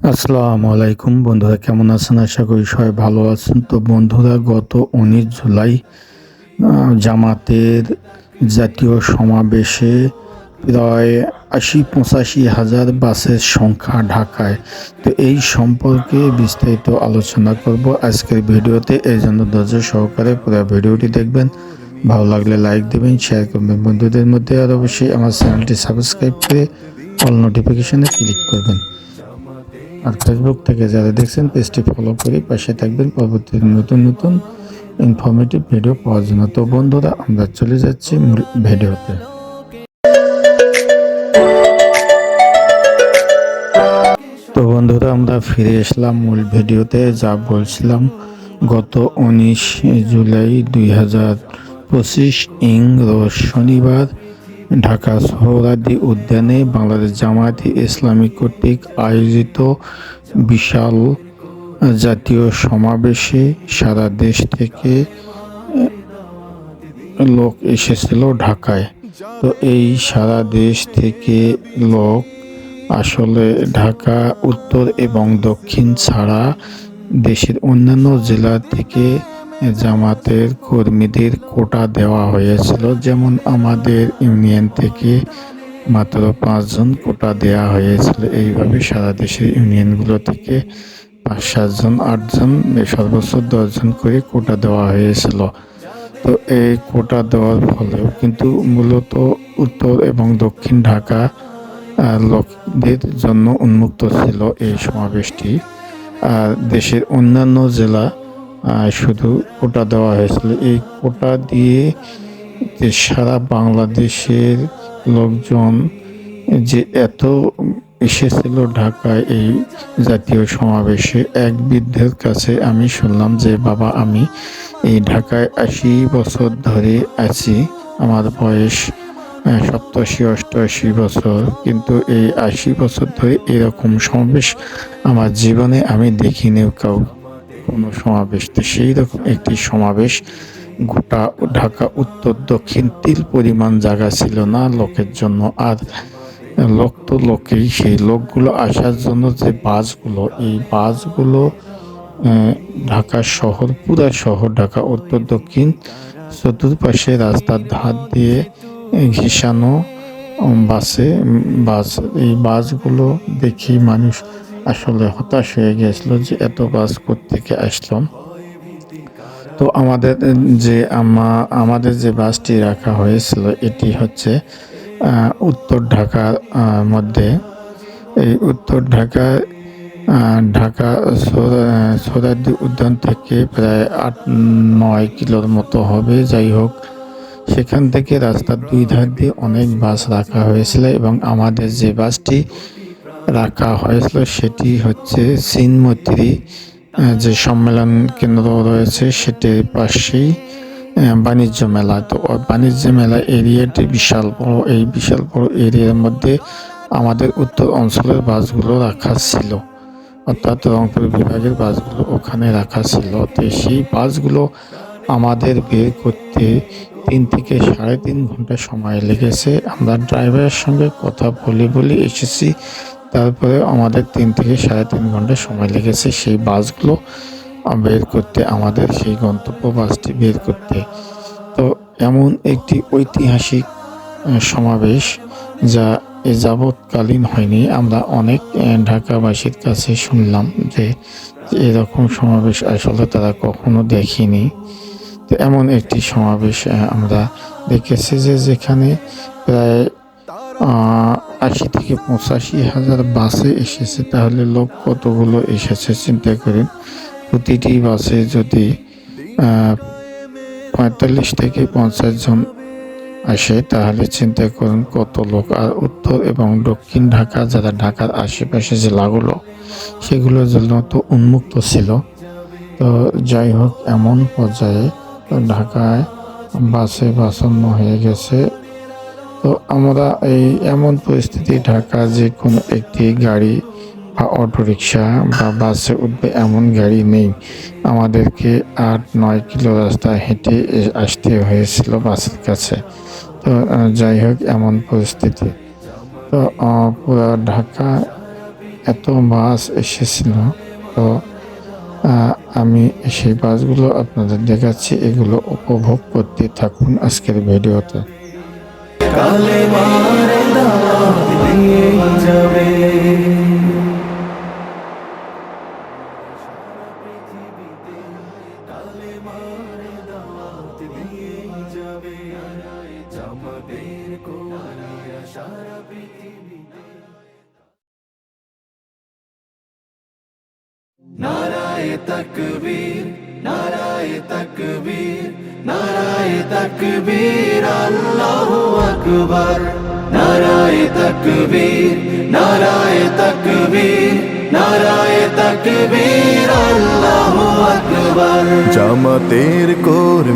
আসসালামু আলাইকুম বন্ধুরা, কেমন আছেন? আশা করি সবাই ভালো আছেন। তো বন্ধুরা, গত উনিশ জুলাই জামাতের জাতীয় সমাবেশে প্রায় আশি পঁচাশি হাজার বাসের সংখ্যা ঢাকায়। তো এই সম্পর্কে বিস্তারিত আলোচনা করব আজকের ভিডিওতে। এই জন্য ধৈর্য সহকারে পুরো ভিডিওটি দেখবেন। ভালো লাগলে লাইক দেবেন, শেয়ার করবেন বন্ধুদের মধ্যে। আর অবশ্যই আমার চ্যানেলটি সাবস্ক্রাইব করে অল নোটিফিকেশনে ক্লিক করবেন। আর ফেসবুক থেকে যারা দেখছেন, পেজটি ফলো করে পাশে থাকবেন। পরবর্তী নতুন নতুন ইনফরমেটিভ ভিডিও পাওয়ার জন্য। তো বন্ধুরা, আমরা চলে যাচ্ছি মূল ভিডিওতে তো বন্ধুরা, আমরা ফিরে আসলাম মূল ভিডিওতে যা বলছিলাম, গত উনিশ জুলাই দুই হাজার পঁচিশ ইং শনিবার ঢাকা সোহরাদি উদ্যানে বাংলাদেশ জামায়াতে ইসলামী কর্তৃক আয়োজিত বিশাল জাতীয় সমাবেশে সারা দেশ থেকে লোক এসেছিল ঢাকায়। তো এই সারা দেশ থেকে লোক আসলে ঢাকা, উত্তর এবং দক্ষিণ ছাড়া দেশের অন্যান্য জেলা থেকে জামাতের কর্মীদের কোটা দেওয়া হয়েছিল। যেমন আমাদের ইউনিয়ন থেকে মাত্র পাঁচজন কোটা দেওয়া হয়েছিল। এইভাবে সারা দেশের ইউনিয়নগুলো থেকে পাঁচ, সাতজন, আটজন, সর্বোচ্চ দশজন করে কোটা দেওয়া হয়েছিল। তো এই কোটা দেওয়ার ফলেও কিন্তু মূলত উত্তর এবং দক্ষিণ ঢাকা লোকদের জন্য উন্মুক্ত ছিল এই সমাবেশটি। আর দেশের অন্যান্য জেলা শুধু কোটা দেওয়া হয়েছিল। এই কোটা দিয়ে যে সারা বাংলাদেশের লোকজন যে এত এসেছিল ঢাকায় এই জাতীয় সমাবেশে, এক বৃদ্ধের কাছে আমি শুনলাম যে, বাবা, আমি এই ঢাকায় আশি বছর ধরে আছি। আমার বয়স সপ্তাশি, অষ্টআশি বছর। কিন্তু এই আশি বছর ধরে এরকম সমাবেশ আমার জীবনে আমি দেখিনি কাউ কোনো সমাবেশ, তো সেই রকম একটি সমাবেশ গোটা ঢাকা, উত্তর, দক্ষিণ তিল পরিমাণ জায়গা ছিল না লোকের জন্য। আর লোক তো লোকেই, সেই লোকগুলো আসার জন্য যে বাসগুলো, এই বাসগুলো ঢাকা শহর, পুরা শহর ঢাকা, উত্তর, দক্ষিণ, চতুর্পাশে রাস্তার ধার দিয়ে ঘেঁষানো বাসে বাস, এই বাসগুলো দেখি মানুষ আসলে হতাশ হয়ে গেছিল যে এত বাস থেকে আসলাম। তো আমাদের যে আমা, আমাদের যে বাসটি রাখা হয়েছিল, এটি হচ্ছে উত্তর ঢাকার মধ্যে। এই উত্তর ঢাকা ঢাকা সোহরাদি উদ্যান থেকে প্রায় আট, নয় কিলোর মতো হবে। যাই হোক, সেখান থেকে রাস্তার দুই ধার দিয়ে অনেক বাস রাখা হয়েছিল এবং আমাদের যে বাসটি রাখা হয়েছিল সেটি হচ্ছে সিনমতিরি যে সম্মেলন কেন্দ্র রয়েছে সেটির পাশেই বাণিজ্য মেলা। তো বাণিজ্য মেলা এরিয়াটি বিশাল বড়, এই বিশাল বড় এরিয়ার মধ্যে আমাদের উত্তর অঞ্চলের বাসগুলো রাখা ছিল। অর্থাৎ রংপুর বিভাগের বাসগুলো ওখানে রাখা ছিল। তো সেই বাসগুলো আমাদের বের করতে তিন থেকে সাড়ে তিন ঘণ্টা সময় লেগেছে। আমরা ড্রাইভারের সঙ্গে কথা বলে বলে এসেছি। তারপরে আমাদের তিন থেকে সাড়ে তিন ঘণ্টা সময় লেগেছে সেই বাসগুলো বের করতে, আমাদের সেই গন্তব্য বাসটি বের করতে। তো এমন একটি ঐতিহাসিক সমাবেশ যা এ যাবৎকালীন হয়নি। আমরা অনেক ঢাকাবাসীর কাছে শুনলাম যে এরকম সমাবেশ আসলে তারা কখনো দেখেনি। তো এমন একটি সমাবেশ আমরা দেখেছি যে যেখানে প্রায় আশি থেকে পঁচাশি হাজার বাসে এসেছে, তাহলে লোক কতগুলো এসেছে চিন্তা করেন। প্রতিটি বাসে যদি পঁয়তাল্লিশ থেকে পঞ্চাশ জন আসে, তাহলে চিন্তা করুন কত লোক। আর উত্তর এবং দক্ষিণ ঢাকা, যারা ঢাকার আশেপাশে জেলাগুলো সেগুলোর জন্য তো উন্মুক্ত ছিল। তো যাই হোক, এমন পর্যায়ে ঢাকায় বাসে বাসন্ন হয়ে গেছে। তো আমরা এই এমন পরিস্থিতি ঢাকা যে কোনো একটি গাড়ি বা অটোরিকশা বা বাসে উঠবে এমন গাড়ি নেই। আমাদেরকে আট নয় কিলো রাস্তা হেঁটে আসতে হয়েছিল বাসের কাছে। তো যাই হোক, এমন পরিস্থিতি। তো পুরো ঢাকা এত বাস এসেছিল। তো আমি সেই বাসগুলো আপনাদের দেখাচ্ছি। এগুলো উপভোগ করতে থাকুন আজকের ভিডিওতে। কালে মারে দাওয়াত দিয়ে যাবে। জামাতের কোয়ালিয়া সারা পৃথিবীতে নারায় তকবীর নারায় তকবীর নারায় তকবীর আল্লাহু আকবার। নারায় তকবীর নারায় তকবীর নারায় তকবীর আল্লাহ আকবর। জামাতের কর্মী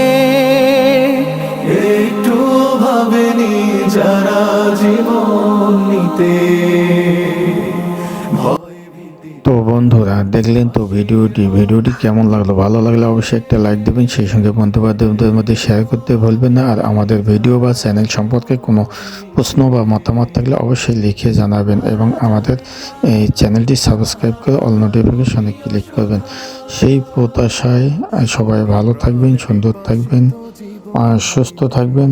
তো বন্ধুরা, দেখলেন তো ভিডিওটি। ভিডিওটি কেমন লাগল? ভালো লাগলে অবশ্যই একটা লাইক দেবেন, সেই সঙ্গে বন্ধু বান্ধবদের মধ্যে শেয়ার করতে ভুলবেন না। আর আমাদের ভিডিও বা চ্যানেল সম্পর্কে কোনো প্রশ্ন বা মতামত থাকলে অবশ্যই লিখে জানাবেন এবং আমাদের এই চ্যানেলটি সাবস্ক্রাইব করে অল নোটিফিকেশনে ক্লিক করবেন। সেই প্রত্যাশায় সবাই ভালো থাকবেন, সুন্দর থাকবেন সুস্থ থাকবেন।